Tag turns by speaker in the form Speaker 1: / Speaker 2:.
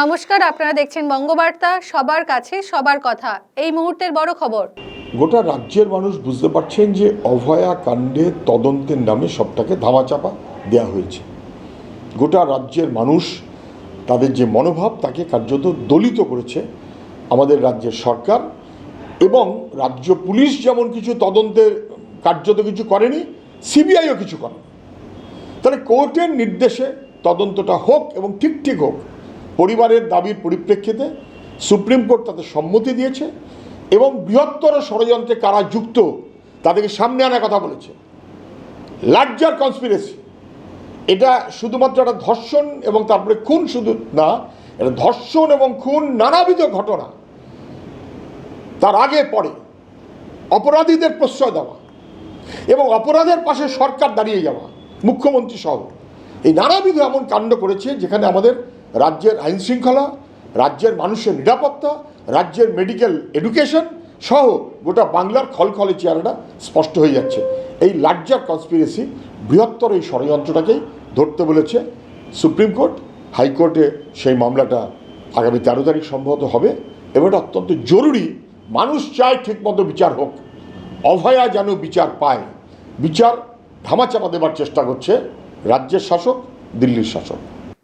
Speaker 1: নমস্কার, আপনারা দেখছেন বঙ্গবার্তা, সবার কাছে সবার কথা। এই মুহূর্তের বড় খবর।
Speaker 2: গোটা রাজ্যের মানুষ বুঝতে পারছেন যে অভয়া কাণ্ডে তদন্তের নামে সবটাকে ধামাচাপা দেওয়া হয়েছে। গোটা রাজ্যের মানুষ তাদের যে মনোভাব, তাকে কার্যত দলিত করেছে আমাদের রাজ্যের সরকার এবং রাজ্য পুলিশ যেমন কিছু তদন্তের কার্যত কিছু করেনি, সিবিআইও কিছু করে তাহলে কোর্টের নির্দেশে তদন্তটা হোক এবং ঠিক ঠিক হোক পরিবারের দাবির পরিপ্রেক্ষিতে সুপ্রিম কোর্ট তাদের সম্মতি দিয়েছে এবং বৃহত্তর ষড়যন্ত্রে কারা যুক্ত তাদেরকে সামনে আনার কথা বলেছে। লার্জার কনস্পিরেসি এটা শুধুমাত্র একটা ধর্ষণ এবং তারপরে খুন শুধু না, এটা ধর্ষণ এবং খুন নানাবিধ ঘটনা। তার আগে পরে অপরাধীদের প্রশ্রয় দেওয়া এবং অপরাধের পাশে সরকার দাঁড়িয়ে যাওয়া, মুখ্যমন্ত্রী সহ। এই নানাবিধ এমন কাণ্ড করেছে যেখানে আমাদের রাজ্যের আইন শৃঙ্খলা, রাজ্যের মানুষের নিরাপত্তা, রাজ্যের মেডিকেল এডুকেশন সহ গোটা বাংলার খলখলে চেহারাটা স্পষ্ট হয়ে যাচ্ছে। এই লার্জার কনস্পিরেসি বৃহত্তর এই ষড়যন্ত্রটাকেই ধরতে বলেছে সুপ্রিম কোর্ট। হাইকোর্টে সেই মামলাটা আগামী তেরো তারিখ সম্ভবত হবে। এবং এটা অত্যন্ত জরুরি। মানুষ চায় ঠিকমতো বিচার হোক। অভয়া যেন বিচার পায়। বিচার ধামাচাপা দেবার চেষ্টা করছে রাজ্যের শাসক, দিল্লির শাসক।